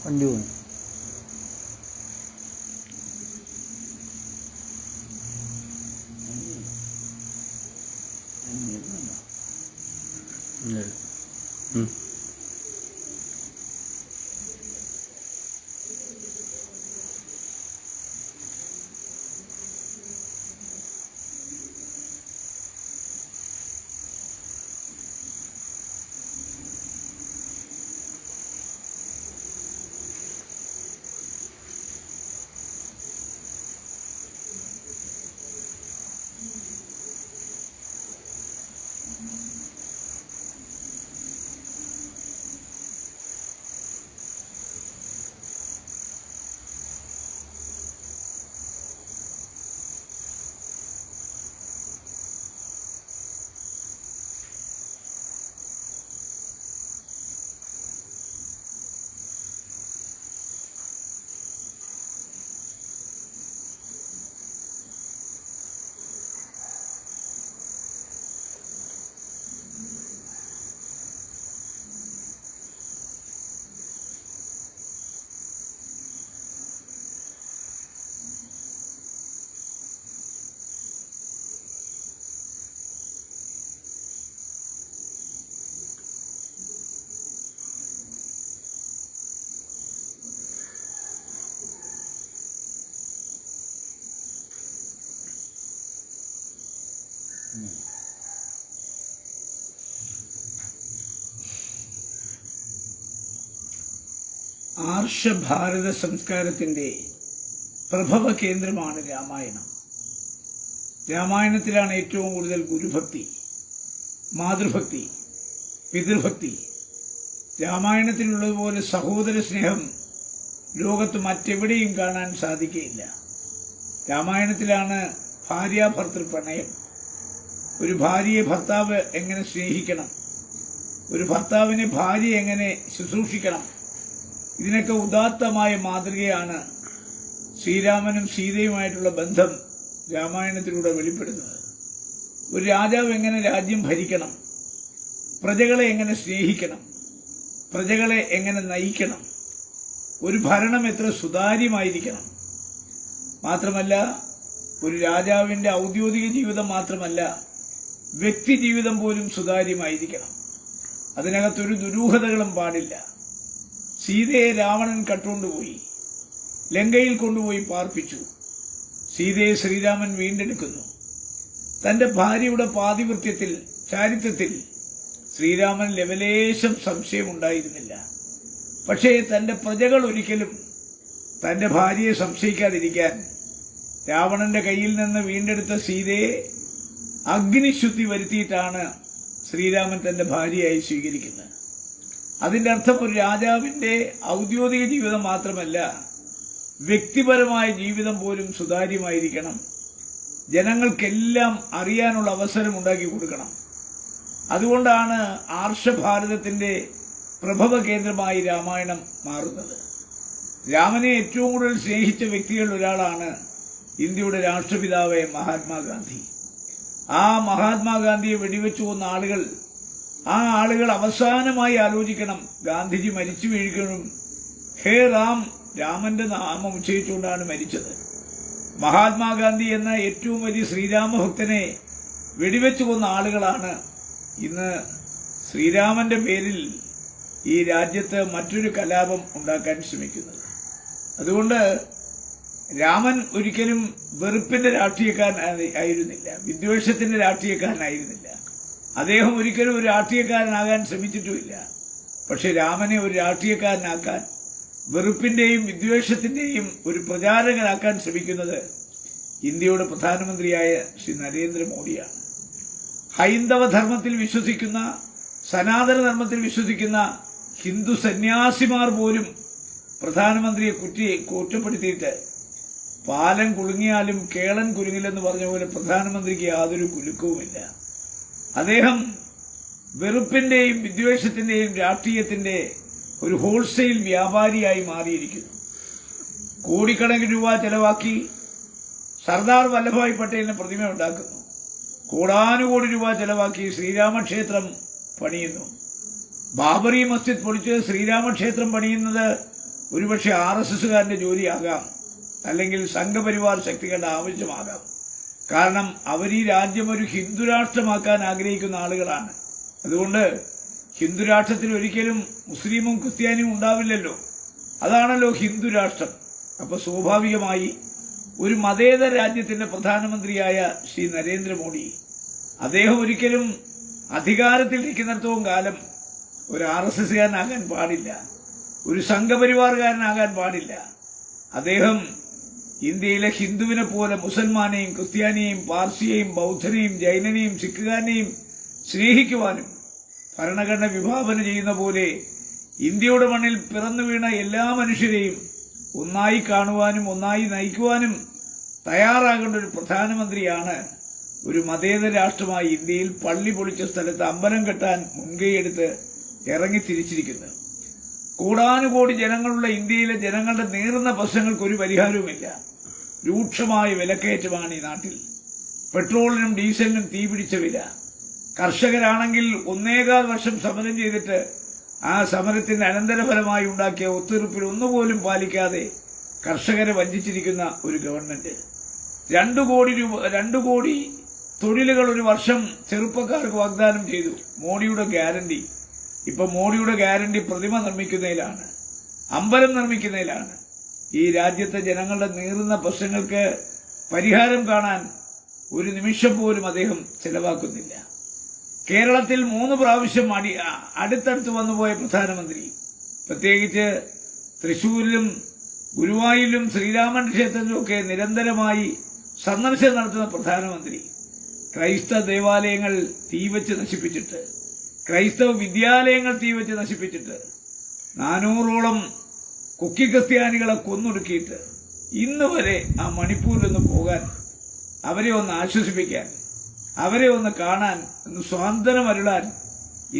คนอยู่เนี่ยอืม ആർഷഭാരത സംസ്കാരത്തിന്റെ പ്രഭവ കേന്ദ്രമാണ് രാമായണം. രാമായണത്തിലാണ് ഏറ്റവും കൂടുതൽ ഗുരുഭക്തി മാതൃഭക്തി പിതൃഭക്തി. രാമായണത്തിലുള്ളതുപോലെ സഹോദര സ്നേഹം ലോകത്ത് മറ്റെവിടെയും കാണാൻ സാധിക്കുകയില്ല. രാമായണത്തിലാണ് ഭാര്യാഭർത്തൃ പ്രണയം. ഒരു ഭാര്യയെ ഭർത്താവ് എങ്ങനെ സ്നേഹിക്കണം? ഒരു ഭർത്താവിനെ ഭാര്യ എങ്ങനെ ശുശ്രൂഷിക്കണം? ഇതിനൊക്കെ ഉദാത്തമായ മാതൃകയാണ് ശ്രീരാമനും സീതയുമായിട്ടുള്ള ബന്ധം രാമായണത്തിലൂടെ വെളിപ്പെടുന്നത്. ഒരു രാജാവ് എങ്ങനെ രാജ്യം ഭരിക്കണം? പ്രജകളെ എങ്ങനെ സ്നേഹിക്കണം? പ്രജകളെ എങ്ങനെ നയിക്കണം? ഒരു ഭരണം എത്ര സുതാര്യമായിരിക്കണം? മാത്രമല്ല ഒരു രാജാവിന്റെ ഔദ്യോഗിക ജീവിതം മാത്രമല്ല വ്യക്തി ജീവിതം പോലും സുതാര്യമായിരിക്കണം. അതിനകത്തൊരു ദുരൂഹതകളും പാടില്ല. സീതയെ രാവണൻ കട്ടുകൊണ്ടുപോയി ലങ്കയിൽ കൊണ്ടുപോയി പാർപ്പിച്ചു. സീതയെ ശ്രീരാമൻ വീണ്ടെടുക്കുന്നു. തന്റെ ഭാര്യയുടെ പാതിവൃത്യത്തിൽ ചാരിത്രത്തിൽ ശ്രീരാമൻ ലവലേശം സംശയമുണ്ടായിരുന്നില്ല. പക്ഷേ തന്റെ പ്രജകൾ ഒരിക്കലും തന്റെ ഭാര്യയെ സംശയിക്കാതിരിക്കാൻ രാവണന്റെ കയ്യിൽ നിന്ന് വീണ്ടെടുത്ത സീതയെ അഗ്നിശുദ്ധി വരുത്തിയിട്ടാണ് ശ്രീരാമൻ തന്റെ ഭാര്യയായി സ്വീകരിക്കുന്നത്. അതിന്റെ അർത്ഥം ഒരു രാജാവിന്റെ ഔദ്യോഗിക ജീവിതം മാത്രമല്ല വ്യക്തിപരമായ ജീവിതം പോലും സുതാര്യമായിരിക്കണം. ജനങ്ങൾക്കെല്ലാം അറിയാനുള്ള അവസരം ഉണ്ടാക്കി കൊടുക്കണം. അതുകൊണ്ടാണ് ആർഷഭാരതത്തിന്റെ പ്രഭവ കേന്ദ്രമായി രാമായണം മാറുന്നത്. രാമനെ ഏറ്റവും കൂടുതൽ സ്നേഹിച്ച വ്യക്തികളിൽ ഒരാളാണ് ഇന്ത്യയുടെ രാഷ്ട്രപിതാവായ മഹാത്മാഗാന്ധി. ആ മഹാത്മാഗാന്ധിയെ വെടിവെച്ചു കൊന്ന ആളുകൾ ആ ആളുകൾ അവസാനമായി ആലോചിക്കണം. ഗാന്ധിജി മരിച്ചു വീഴുകയും ഹേ റാം രാമന്റെ നാമം ഉച്ചയിച്ചുകൊണ്ടാണ് മരിച്ചത്. മഹാത്മാഗാന്ധി എന്ന ഏറ്റവും വലിയ ശ്രീരാമഭക്തനെ വെടിവെച്ചു കൊന്ന ആളുകളാണ് ഇന്ന് ശ്രീരാമന്റെ പേരിൽ ഈ രാജ്യത്ത് മറ്റൊരു കലാപം ഉണ്ടാക്കാൻ ശ്രമിക്കുന്നത്. അതുകൊണ്ട് രാമൻ ഒരിക്കലും വെറുപ്പിന്റെ രാഷ്ട്രീയക്കാരനായിരുന്നില്ല വിദ്വേഷത്തിന്റെ രാഷ്ട്രീയക്കാരനായിരുന്നില്ല. അദ്ദേഹം ഒരിക്കലും ഒരു രാഷ്ട്രീയക്കാരനാകാൻ ശ്രമിച്ചിട്ടുമില്ല. പക്ഷെ രാമനെ ഒരു രാഷ്ട്രീയക്കാരനാക്കാൻ വെറുപ്പിന്റെയും വിദ്വേഷത്തിന്റെയും ഒരു പ്രചാരകനാക്കാൻ ശ്രമിക്കുന്നത് ഇന്ത്യയുടെ പ്രധാനമന്ത്രിയായ ശ്രീ നരേന്ദ്രമോദിയാണ്. ഹൈന്ദവ ധർമ്മത്തിൽ വിശ്വസിക്കുന്ന സനാതന ധർമ്മത്തിൽ വിശ്വസിക്കുന്ന ഹിന്ദു സന്യാസിമാർ പോലും പ്രധാനമന്ത്രിയെ കുറ്റി കുറ്റപ്പെടുത്തിയിട്ട് പാലം കുലുങ്ങിയാലും കേളൻ കുലുങ്ങില്ലെന്ന് പറഞ്ഞ പോലെ പ്രധാനമന്ത്രിക്ക് യാതൊരു കുലുക്കവുമില്ല. അദ്ദേഹം വെറുപ്പിന്റെയും വിദ്വേഷത്തിന്റെയും രാഷ്ട്രീയത്തിന്റെ ഒരു ഹോൾസെയിൽ വ്യാപാരിയായി മാറിയിരിക്കുന്നു. കോടിക്കണക്കിന് രൂപ ചെലവാക്കി സർദാർ വല്ലഭായ് പട്ടേലിന് പ്രതിമ ഉണ്ടാക്കുന്നു. കോടാനുകോടി രൂപ ചെലവാക്കി ശ്രീരാമക്ഷേത്രം പണിയുന്നു. ബാബറി മസ്ജിദ് പൊളിച്ച് ശ്രീരാമക്ഷേത്രം പണിയുന്നത് ഒരുപക്ഷെ ആർ എസ് എസുകാരന്റെ ജോലിയാകാം അല്ലെങ്കിൽ സംഘപരിവാർ ശക്തികളുടെ ആവശ്യമാകാം. കാരണം അവർ ഈ രാജ്യം ഒരു ഹിന്ദുരാഷ്ട്രമാക്കാൻ ആഗ്രഹിക്കുന്ന ആളുകളാണ്. അതുകൊണ്ട് ഹിന്ദുരാഷ്ട്രത്തിൽ ഒരിക്കലും മുസ്ലിമും ക്രിസ്ത്യാനിയും ഉണ്ടാവില്ലല്ലോ. അതാണല്ലോ ഹിന്ദുരാഷ്ട്രം. അപ്പോൾ സ്വാഭാവികമായി ഒരു മതേതര രാജ്യത്തിന്റെ പ്രധാനമന്ത്രിയായ ശ്രീ നരേന്ദ്രമോദി അദ്ദേഹം ഒരിക്കലും അധികാരത്തിൽ നിൽക്കുന്നിടത്തോളം കാലം ഒരു ആർ എസ് എസ്കാരനാകാൻ പാടില്ല. ഒരു സംഘപരിവാറുകാരനാകാൻ പാടില്ല. അദ്ദേഹം ഇന്ത്യയിലെ ഹിന്ദുവിനെ പോലെ മുസൽമാനെയും ക്രിസ്ത്യാനിയെയും പാർസിയെയും ബൗദ്ധനെയും ജൈനനെയും സിഖുകാരനെയും സ്നേഹിക്കുവാനും ഭരണഘടന വിഭാവന ചെയ്യുന്ന പോലെ ഇന്ത്യയുടെ മണ്ണിൽ പിറന്നു വീണ എല്ലാ മനുഷ്യരെയും ഒന്നായി കാണുവാനും ഒന്നായി നയിക്കുവാനും തയ്യാറാകേണ്ട ഒരു പ്രധാനമന്ത്രിയാണ് ഒരു മതേതര രാഷ്ട്രമായി ഇന്ത്യയിൽ പള്ളി പൊളിച്ച സ്ഥലത്ത് അമ്പലം കെട്ടാൻ മുൻകൈയെടുത്ത് ഇറങ്ങി തിരിച്ചിരിക്കുന്നത്. കോടാനുകോടി ജനങ്ങളുള്ള ഇന്ത്യയിലെ ജനങ്ങളുടെ നീറുന്ന പ്രശ്നങ്ങൾക്ക് ഒരു പരിഹാരവുമില്ല. രൂക്ഷമായ വിലക്കയറ്റമാണ് ഈ നാട്ടിൽ. പെട്രോളിനും ഡീസലിനും തീ പിടിച്ച വില. കർഷകരാണെങ്കിൽ ഒന്നേകാൽ വർഷം സമരം ചെയ്തിട്ട് ആ സമരത്തിന്റെ അനന്തരഫലമായി ഉണ്ടാക്കിയ ഒത്തുതീർപ്പിൽ ഒന്നുപോലും പാലിക്കാതെ കർഷകരെ വഞ്ചിച്ചിരിക്കുന്ന ഒരു ഗവൺമെന്റ്. രണ്ടു കോടി രൂപ രണ്ടു കോടി തൊഴിലുകൾ ഒരു വർഷം ചെറുപ്പക്കാർക്ക് വാഗ്ദാനം ചെയ്തു. മോഡിയുടെ ഗ്യാരണ്ടി. ഇപ്പൊ മോഡിയുടെ ഗ്യാരണ്ടി പ്രതിമ നിർമ്മിക്കുന്നതിലാണ്. അമ്പലം നിർമ്മിക്കുന്നതിലാണ്. ഈ രാജ്യത്തെ ജനങ്ങളുടെ നീറുന്ന പ്രശ്നങ്ങൾക്ക് പരിഹാരം കാണാൻ ഒരു നിമിഷം പോലും അദ്ദേഹം ചെലവാക്കുന്നില്ല. കേരളത്തിൽ മൂന്ന് പ്രാവശ്യം അടി അടുത്തടുത്ത് വന്നുപോയ പ്രധാനമന്ത്രി. പ്രത്യേകിച്ച് തൃശൂരിലും ഗുരുവായൂരിലും ശ്രീരാമൻ ക്ഷേത്രത്തിലുമൊക്കെ നിരന്തരമായി സന്ദർശനം നടത്തുന്ന പ്രധാനമന്ത്രി. ക്രൈസ്തവ ദേവാലയങ്ങൾ തീവച്ച് നശിപ്പിച്ചിട്ട് ക്രൈസ്തവ വിദ്യാലയങ്ങൾ തീവച്ച് നശിപ്പിച്ചിട്ട് നാനൂറോളം കുക്കി ക്രിസ്ത്യാനികളെ കൊന്നൊടുക്കിയിട്ട് ഇന്ന് വരെ ആ മണിപ്പൂരിലൊന്ന് പോകാൻ അവരെ ഒന്ന് ആശ്വസിപ്പിക്കാൻ അവരെ ഒന്ന് കാണാൻ ഒന്ന് സ്വാതന്ത്ര്യം അരുളാൻ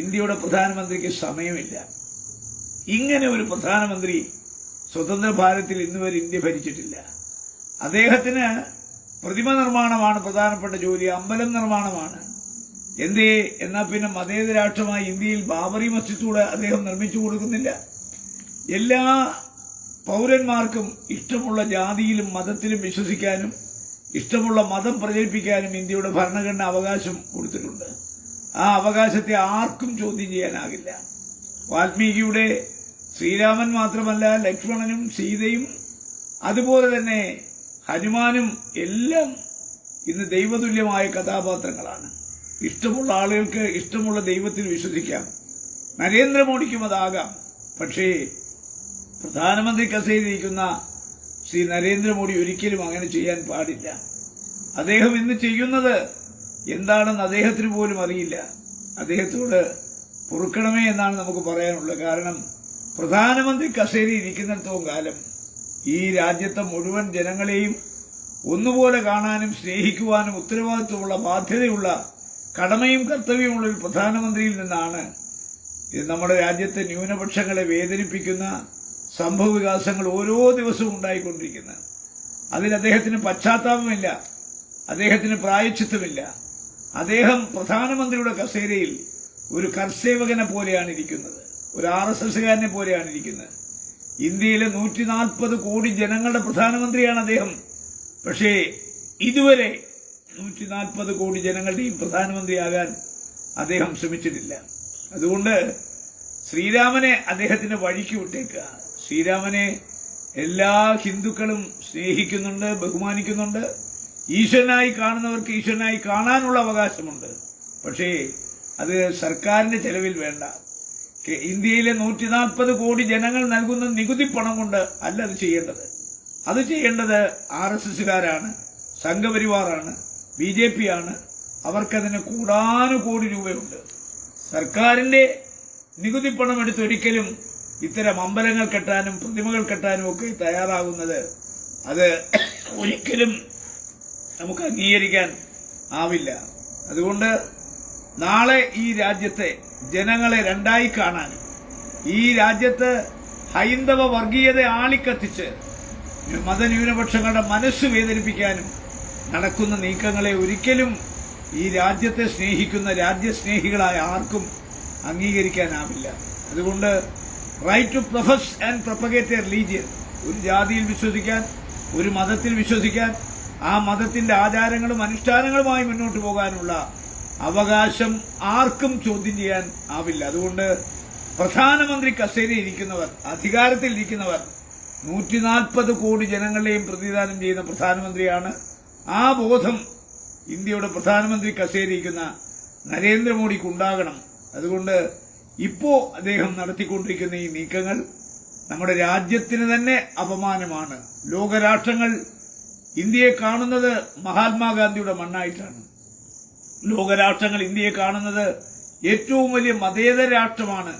ഇന്ത്യയുടെ പ്രധാനമന്ത്രിക്ക് സമയമില്ല. ഇങ്ങനെ ഒരു പ്രധാനമന്ത്രി സ്വതന്ത്ര ഭാരതത്തിൽ ഇന്നുവരെ ഇന്ത്യ ഭരിച്ചിട്ടില്ല. അദ്ദേഹത്തിന് പ്രതിമ നിർമ്മാണമാണ് പ്രധാനപ്പെട്ട ജോലി അമ്പലം നിർമ്മാണമാണ്. എന്തേ? എന്നാൽ പിന്നെ മതേതരാഷ്ട്രമായി ഇന്ത്യയിൽ ബാബറി മസ്ജിദ് കൂടെ അദ്ദേഹം നിർമ്മിച്ചു കൊടുക്കുന്നില്ല. എല്ലാ പൗരന്മാർക്കും ഇഷ്ടമുള്ള ജാതിയിലും മതത്തിലും വിശ്വസിക്കാനും ഇഷ്ടമുള്ള മതം പ്രചരിപ്പിക്കാനും ഇന്ത്യയുടെ ഭരണഘടന അവകാശം കൊടുത്തിട്ടുണ്ട്. ആ അവകാശത്തെ ആർക്കും ചോദ്യം ചെയ്യാനാകില്ല. വാൽമീകിയുടെ ശ്രീരാമൻ മാത്രമല്ല ലക്ഷ്മണനും സീതയും അതുപോലെ തന്നെ ഹനുമാനും എല്ലാം ഇന്ന് ദൈവതുല്യമായ കഥാപാത്രങ്ങളാണ്. ഇഷ്ടമുള്ള ആളുകൾക്ക് ഇഷ്ടമുള്ള ദൈവത്തിൽ വിശ്വസിക്കാം. നരേന്ദ്രമോദിക്കും അതാകാം. പക്ഷേ പ്രധാനമന്ത്രി കസേരിയിരിക്കുന്ന ശ്രീ നരേന്ദ്രമോദി ഒരിക്കലും അങ്ങനെ ചെയ്യാൻ പാടില്ല. അദ്ദേഹം ഇന്ന് ചെയ്യുന്നത് എന്താണെന്ന് അദ്ദേഹത്തിന് പോലും അറിയില്ല. അദ്ദേഹത്തോട് പൊറുക്കണമേ എന്നാണ് നമുക്ക് പറയാനുള്ളത്. കാരണം പ്രധാനമന്ത്രി കസേരി ഇരിക്കുന്നിടത്തോളം കാലം ഈ രാജ്യത്തെ മുഴുവൻ ജനങ്ങളെയും ഒന്നുപോലെ കാണാനും സ്നേഹിക്കുവാനും ഉത്തരവാദിത്വമുള്ള ബാധ്യതയുള്ള കടമയും കർത്തവ്യമുള്ള ഒരു പ്രധാനമന്ത്രിയിൽ നിന്നാണ് നമ്മുടെ രാജ്യത്തെ ന്യൂനപക്ഷങ്ങളെ വേദനിപ്പിക്കുന്ന സംഭവ വികാസങ്ങൾ ഓരോ ദിവസവും ഉണ്ടായിക്കൊണ്ടിരിക്കുന്നത് അതിൽ അദ്ദേഹത്തിന് പശ്ചാത്താപമില്ല. അദ്ദേഹത്തിന് പ്രായച്ചിത്തമില്ല. അദ്ദേഹം പ്രധാനമന്ത്രിയുടെ കസേരയിൽ ഒരു കർസേവകനെ പോലെയാണ് ഇരിക്കുന്നത് ഒരു ആർ എസ് എസുകാരനെ പോലെയാണ് ഇരിക്കുന്നത് ഇന്ത്യയിലെ നൂറ്റി നാൽപ്പത് കോടി ജനങ്ങളുടെ പ്രധാനമന്ത്രിയാണ് അദ്ദേഹം. പക്ഷേ ഇതുവരെ നൂറ്റി നാൽപ്പത് കോടി ജനങ്ങളുടെയും പ്രധാനമന്ത്രിയാകാൻ അദ്ദേഹം ശ്രമിച്ചിട്ടില്ല. അതുകൊണ്ട് ശ്രീരാമനെ അദ്ദേഹത്തിന്റെ വഴിക്ക് വിട്ടേക്കുക. ശ്രീരാമനെ എല്ലാ ഹിന്ദുക്കളും സ്നേഹിക്കുന്നുണ്ട് ബഹുമാനിക്കുന്നുണ്ട്. ഈശ്വരനായി കാണുന്നവർക്ക് ഈശ്വരനായി കാണാനുള്ള അവകാശമുണ്ട്. പക്ഷേ അത് സർക്കാരിന്റെ ചെലവിൽ വേണ്ട. ഇന്ത്യയിലെ നൂറ്റി നാൽപ്പത് കോടി ജനങ്ങൾ നൽകുന്ന നികുതി പണം കൊണ്ട് അല്ല അത് ചെയ്യേണ്ടത്. അത് ചെയ്യേണ്ടത് ആർ എസ് എസുകാരാണ് സംഘപരിവാറാണ് ബി ജെ പി ആണ് അവർക്കതിന് കൂടാനു കോടി രൂപയുണ്ട്. സർക്കാരിന്റെ നികുതി പണം എടുത്തൊരിക്കലും ഇത്തരം അമ്പലങ്ങൾ കെട്ടാനും പ്രതിമകൾ കെട്ടാനും ഒക്കെ തയ്യാറാകുന്നത് അത് ഒരിക്കലും നമുക്ക് അംഗീകരിക്കാൻ ആവില്ല. അതുകൊണ്ട് നാളെ ഈ രാജ്യത്തെ ജനങ്ങളെ രണ്ടായി കാണാൻ ഈ രാജ്യത്ത് ഹൈന്ദവ വർഗീയത ആളിക്കത്തിച്ച് മതന്യൂനപക്ഷങ്ങളുടെ മനസ്സ് വേദനിപ്പിക്കാനും നടക്കുന്ന നീക്കങ്ങളെ ഒരിക്കലും ഈ രാജ്യത്തെ സ്നേഹിക്കുന്ന രാജ്യസ്നേഹികളായ ആർക്കും അംഗീകരിക്കാനാവില്ല. അതുകൊണ്ട് right to profess and propagate a religion ഒരു ജാതിയിൽ വിശ്വസിക്കാൻ ഒരു മതത്തിൽ വിശ്വസിക്കാൻ ആ മതത്തിന്റെ ആചാരങ്ങളും അനുഷ്ഠാനങ്ങളുമായി മുന്നോട്ട് പോകാനുള്ള അവകാശം ആർക്കും ചോദ്യം ചെയ്യാൻ ആവില്ല. അതുകൊണ്ട് പ്രധാനമന്ത്രി കസേരയിൽ ഇരിക്കുന്നവർ അധികാരത്തിൽ ഇരിക്കുന്നവർ നൂറ്റി നാൽപ്പത് കോടി ജനങ്ങളെയും പ്രതിദാനം ചെയ്യുന്ന പ്രധാനമന്ത്രിയാണ്. ആ ബോധം ഇന്ത്യയുടെ പ്രധാനമന്ത്രി കസേരയിരിക്കുന്ന നരേന്ദ്രമോദിക്ക് ഉണ്ടാകണം അതുകൊണ്ട് ഇപ്പോ അദ്ദേഹം നടത്തിക്കൊണ്ടിരിക്കുന്ന ഈ നീക്കങ്ങൾ നമ്മുടെ രാജ്യത്തിന് തന്നെ അപമാനമാണ്. ലോകരാഷ്ട്രങ്ങൾ ഇന്ത്യയെ കാണുന്നത് മഹാത്മാഗാന്ധിയുടെ മണ്ണായിട്ടാണ്. ലോകരാഷ്ട്രങ്ങൾ ഇന്ത്യയെ കാണുന്നത് ഏറ്റവും വലിയ മതേതര രാഷ്ട്രമാണ്.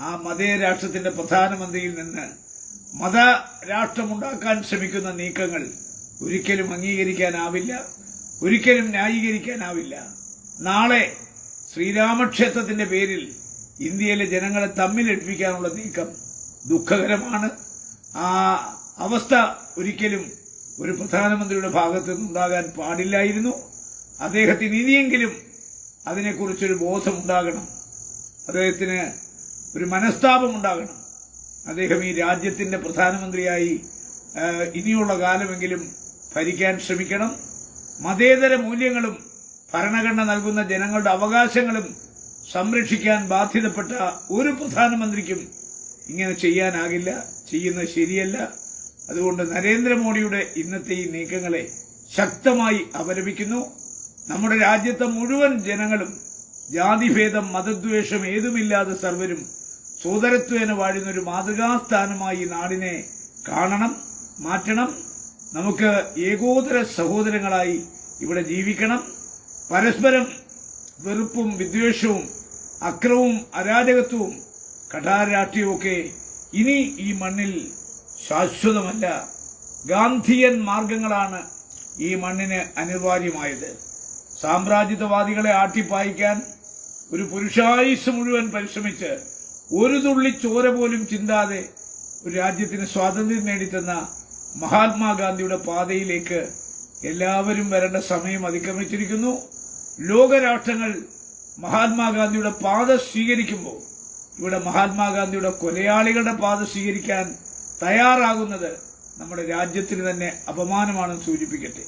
ആ മതേതര രാഷ്ട്രത്തിന്റെ പ്രധാനമന്ത്രിയിൽ നിന്ന് മത രാഷ്ട്രമുണ്ടാക്കാൻ ശ്രമിക്കുന്ന നീക്കങ്ങൾ ഒരിക്കലും അംഗീകരിക്കാനാവില്ല ഒരിക്കലും ന്യായീകരിക്കാനാവില്ല. നാളെ ശ്രീരാമക്ഷേത്രത്തിന്റെ പേരിൽ ഇന്ത്യയിലെ ജനങ്ങളെ തമ്മിലടിപ്പിക്കാനുള്ള നീക്കം ദുഃഖകരമാണ്. ആ അവസ്ഥ ഒരിക്കലും ഒരു പ്രധാനമന്ത്രിയുടെ ഭാഗത്തു നിന്നുണ്ടാകാൻ പാടില്ലായിരുന്നു. അദ്ദേഹത്തിന് ഇനിയെങ്കിലും അതിനെക്കുറിച്ചൊരു ബോധമുണ്ടാകണം. അദ്ദേഹത്തിന് ഒരു മനസ്താപം ഉണ്ടാകണം അദ്ദേഹം ഈ രാജ്യത്തിന്റെ പ്രധാനമന്ത്രിയായി ഇനിയുള്ള കാലമെങ്കിലും ഭരിക്കാൻ ശ്രമിക്കണം. മതേതര മൂല്യങ്ങളും ഭരണഘടന നൽകുന്ന ജനങ്ങളുടെ അവകാശങ്ങളും സംരക്ഷിക്കാൻ ബാധ്യതപ്പെട്ട ഒരു പ്രധാനമന്ത്രിക്കും ഇങ്ങനെ ചെയ്യാനാകില്ല. ചെയ്യുന്നത് ശരിയല്ല. അതുകൊണ്ട് നരേന്ദ്രമോദിയുടെ ഇന്നത്തെ ഈ നീക്കങ്ങളെ ശക്തമായി അപലപിക്കുന്നു. നമ്മുടെ രാജ്യത്തെ മുഴുവൻ ജനങ്ങളും ജാതിഭേദം മതദ്വേഷം ഏതുമില്ലാതെ സർവരും സോദരത്വേന വാഴുന്ന ഒരു മാതൃകാസ്ഥാനമായി നാടിനെ കാണണം മാറ്റണം. നമുക്ക് ഏകോദര സഹോദരങ്ങളായി ഇവിടെ ജീവിക്കണം. പരസ്പരം വെറുപ്പും വിദ്വേഷവും അക്രമവും അരാജകത്വവും കഠാരാഷ്ട്രീയവുമൊക്കെ ഇനി ഈ മണ്ണിൽ ശാശ്വതമല്ല. ഗാന്ധിയൻ മാർഗങ്ങളാണ് ഈ മണ്ണിന് അനിവാര്യമായത്. സാമ്രാജ്യത്വവാദികളെ ആട്ടിപ്പായിക്കാൻ ഒരു പുരുഷായുസ് മുഴുവൻ പരിശ്രമിച്ച് ഒരു തുള്ളി ചോര പോലും ചിന്താതെ ഒരു രാജ്യത്തിന് സ്വാതന്ത്ര്യം നേടിത്തന്ന മഹാത്മാഗാന്ധിയുടെ പാതയിലേക്ക് എല്ലാവരും വരേണ്ട സമയം അതിക്രമിച്ചിരിക്കുന്നു. ലോകരാഷ്ട്രങ്ങൾ മഹാത്മാഗാന്ധിയുടെ പാത സ്വീകരിക്കുമ്പോൾ ഇവിടെ മഹാത്മാഗാന്ധിയുടെ കൊലയാളികളുടെ പാത സ്വീകരിക്കാൻ തയ്യാറാകുന്നത് നമ്മുടെ രാജ്യത്തിന് തന്നെ അപമാനമാണെന്ന് സൂചിപ്പിക്കട്ടെ.